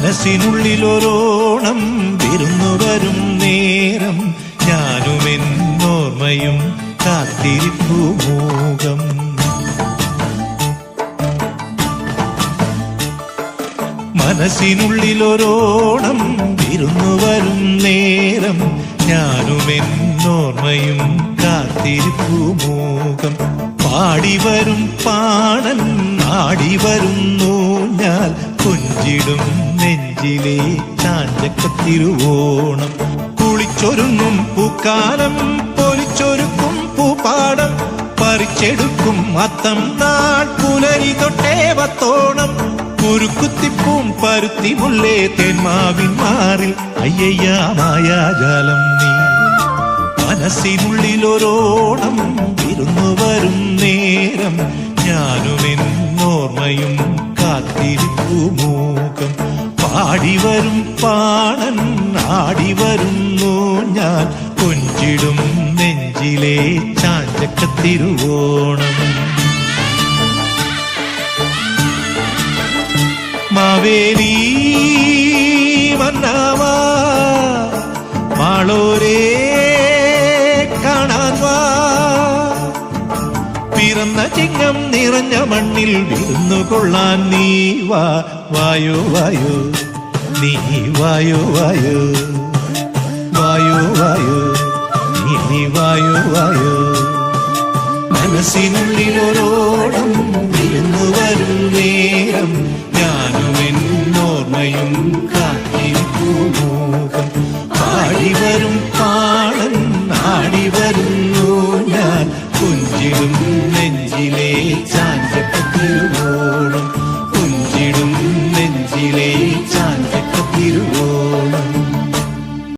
മനസ്സിനുള്ളിലൊരോണം വിരുന്നു വരും നേരം. ഞാനും എന്നോർമ്മയും കാത്തിരിപ്പു മൂകം. മനസ്സിനുള്ളിലൊരോണം വിരുന്നു വരും നേരം. ഞാനും എന്നോർമ്മയും കാത്തിരിപ്പു മൂകം. പാടി വരും പാടൻ ആടി വരുന്നു ഞാൻ. കൊഞ്ചിടും നെഞ്ചിലെ ചാഞ്ചക്കത്തിരുവോണം. കുളിച്ചൊരുങ്ങും പൂക്കാലം പൊലിച്ചൊരുക്കും പൂപ്പാടം. പറിച്ചെടുക്കും അത്തം നാൾ പുലരി തൊട്ടേ വത്തോണം. കുരുക്കുത്തിപ്പും പരുത്തി മുല്ലേ തെന്മാവിൻ മാറിൽ അയ്യയ്യ മായാജാലം നീ. മനസ്സിനുള്ളിലൊരോണം ഇരുന്നു വരും നേരം. ഞാനും എന്നോർമ്മയും പാടൻ പാണൻ ആടിവരുന്നു ഞാൻ. കൊഞ്ചിടും നെഞ്ചിലെ ചാഞ്ചക്കത്തിരുവോണം മാവേലി മന്നാവാ കാണാൻ വാ. പിറന്ന ചിങ്ങം നിറഞ്ഞ മണ്ണിൽ വിരുന്നു കൊള്ളാൻ നീ വാ. വായോ വായോ. നീ വായു വായു. വായു വായു. നീ വായു വായു. മനസ്സിനുള്ളിലോടം ഇരുന്നു വരും നേരം ഞാനും എന്നോർമ്മയും കാത്തിരിക്കുമോകം പാടി വരും പാടൻ ആടി ഞാൻ. കുഞ്ചിടും നെഞ്ചിലെ ചാഞ്ചപ്പത്തിരുമോളം കുഞ്ചിടും നെഞ്ചിലെ ചാഞ്ച ತಿರುವೋ